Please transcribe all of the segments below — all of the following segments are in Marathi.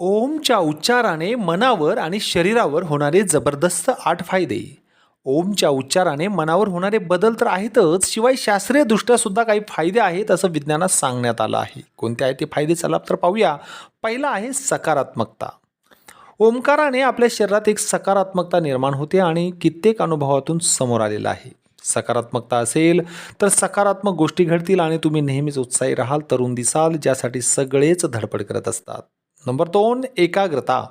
ओमच्या उच्चाराने मनावर आणि शरीरावर होणारे जबरदस्त आठ फायदे. ओमच्या उच्चाराने मनावर होणारे बदल तर आहेतच शिवाय शास्त्रीयदृष्ट्या सुद्धा काही फायदे आहेत असं विज्ञानात सांगण्यात आलं आहे. कोणते आहे ते फायदे? चला तर पाहूया. पहिला आहे सकारात्मकता. ओंकाराने आपल्या शरीरात एक सकारात्मकता निर्माण होते आणि कित्येक अनुभवातून समोर आलेला आहे. सकारात्मकता असेल तर सकारात्मक गोष्टी घडतील आणि तुम्ही नेहमीच उत्साही राहाल तरुण दिसाल ज्यासाठी सगळेच धडपड करत असतात. नंबर दोन एकाग्रता.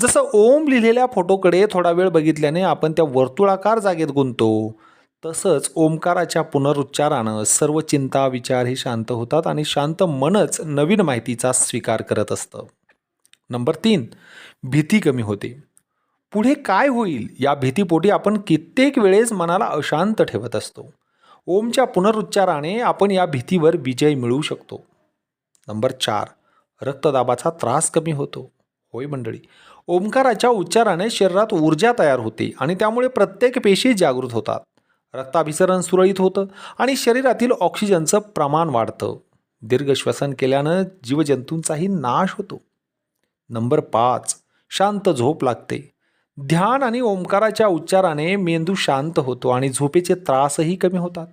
जसं ओम लिहिलेल्या फोटोकडे थोडा वेळ बघितल्याने आपण त्या वर्तुळाकार जागेत गुंतो तसंच ओंकाराच्या पुनरुच्चारानं सर्व चिंता विचार हे शांत होतात आणि शांत मनच नवीन माहितीचा स्वीकार करत असतं. नंबर तीन भीती कमी होते. पुढे काय होईल? या भीतीपोटी आपण कित्येक वेळेस मनाला अशांत ठेवत असतो. ओमच्या पुनरुच्चाराने आपण या भीतीवर विजय मिळवू शकतो. नंबर चार रक्तदाबाचा त्रास कमी होतो. होय मंडळी. ओंकाराच्या उच्चाराने शरीरात ऊर्जा तयार होते आणि त्यामुळे प्रत्येक पेशी जागृत होतात. रक्ताभिसरण सुरळीत होतं आणि शरीरातील ऑक्सिजनचं प्रमाण वाढतं. दीर्घ श्वसन केल्यानं जीवजंतूंचाही नाश होतो. नंबर पाच. शांत झोप लागते. ध्यान आणि ओंकाराच्या उच्चाराने मेंदू शांत होतो आणि झोपेचे त्रासही कमी होतात.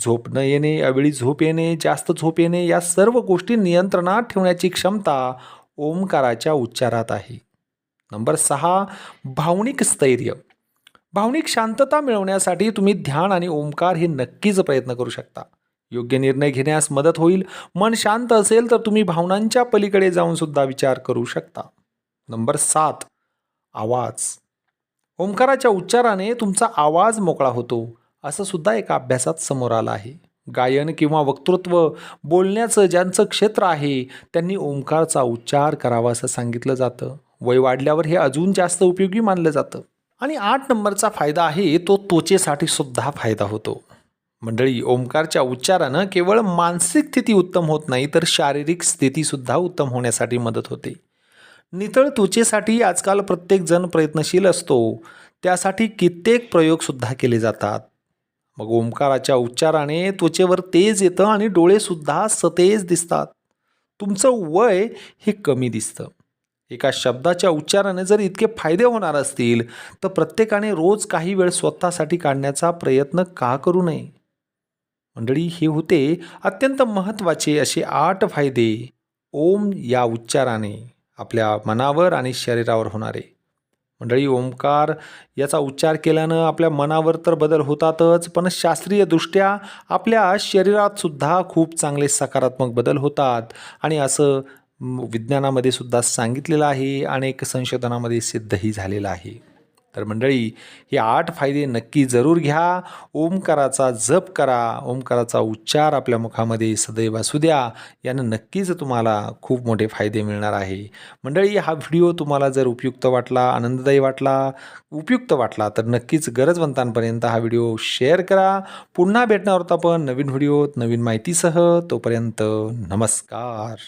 झोप न येणे यावेळी झोप येणे जास्त झोप येणे या सर्व गोष्टी नियंत्रणात ठेवण्याची क्षमता ओंकाराच्या उच्चारात आहे. नंबर सहा भावनिक स्थैर्य. भावनिक शांतता मिळवण्यासाठी तुम्ही ध्यान आणि ओंकार हे नक्कीच प्रयत्न करू शकता. योग्य निर्णय घेण्यास मदत होईल. मन शांत असेल तर तुम्ही भावनांच्या पलीकडे जाऊन सुद्धा विचार करू शकता. नंबर सात आवाज. ओंकाराच्या उच्चाराने तुमचा आवाज मोकळा होतो. असं सुद्धा एका अभ्यासात समोर आलं आहे. गायन किंवा वक्तृत्व बोलण्याचं ज्यांचं क्षेत्र आहे त्यांनी ओंकारचा उच्चार करावा असं सांगितलं जातं. वय वाढल्यावर हे अजून जास्त उपयोगी मानलं जातं. आणि आठ नंबरचा फायदा आहे तो त्वचेसाठी सुद्धा फायदा होतो. मंडळी ओंकारच्या उच्चारानं केवळ मानसिक स्थिती उत्तम होत नाही तर शारीरिक स्थितीसुद्धा उत्तम होण्यासाठी मदत होते. नितळ त्वचेसाठी आजकाल प्रत्येकजण प्रयत्नशील असतो. त्यासाठी कित्येक प्रयोगसुद्धा केले जातात. मग ओंकाराच्या उच्चाराने त्वचेवर तेज येतं आणि डोळेसुद्धा सतेज दिसतात. तुमचं वय हे कमी दिसतं. एका शब्दाच्या उच्चाराने जर इतके फायदे होणार असतील तर प्रत्येकाने रोज काही वेळ स्वतःसाठी काढण्याचा प्रयत्न का करू नये? मंडळी हे होते अत्यंत महत्त्वाचे असे आठ फायदे. ओम या उच्चाराने आपल्या मनावर आणि शरीरावर होणारे. मंडळी ओंकार याचा उच्चार केल्यानं आपल्या मनावर तर बदल होतातच पण शास्त्रीयदृष्ट्या आपल्या शरीरात सुद्धा खूप चांगले सकारात्मक बदल होतात. आणि असं विज्ञानामध्ये सुद्धा सांगितलेलं आहे अनेक संशोधनामध्ये सिद्धही झालेलं आहे. तर मंडळी हे आठ फायदे नक्की जरूर घ्या. ओंकाराचा जप करा. ओमकाराचा उच्चार आपल्या मुखामध्ये सदैव असू द्या. यानं नक्कीच तुम्हाला खूप मोठे फायदे मिळणार आहे. मंडळी हा व्हिडिओ तुम्हाला जर उपयुक्त वाटला आनंददायी वाटला उपयुक्त वाटला तर नक्कीच गरजवंतांपर्यंत हा व्हिडिओ शेअर करा. पुन्हा भेटणार आहोत आपण नवीन व्हिडिओत नवीन माहितीसह. तोपर्यंत नमस्कार.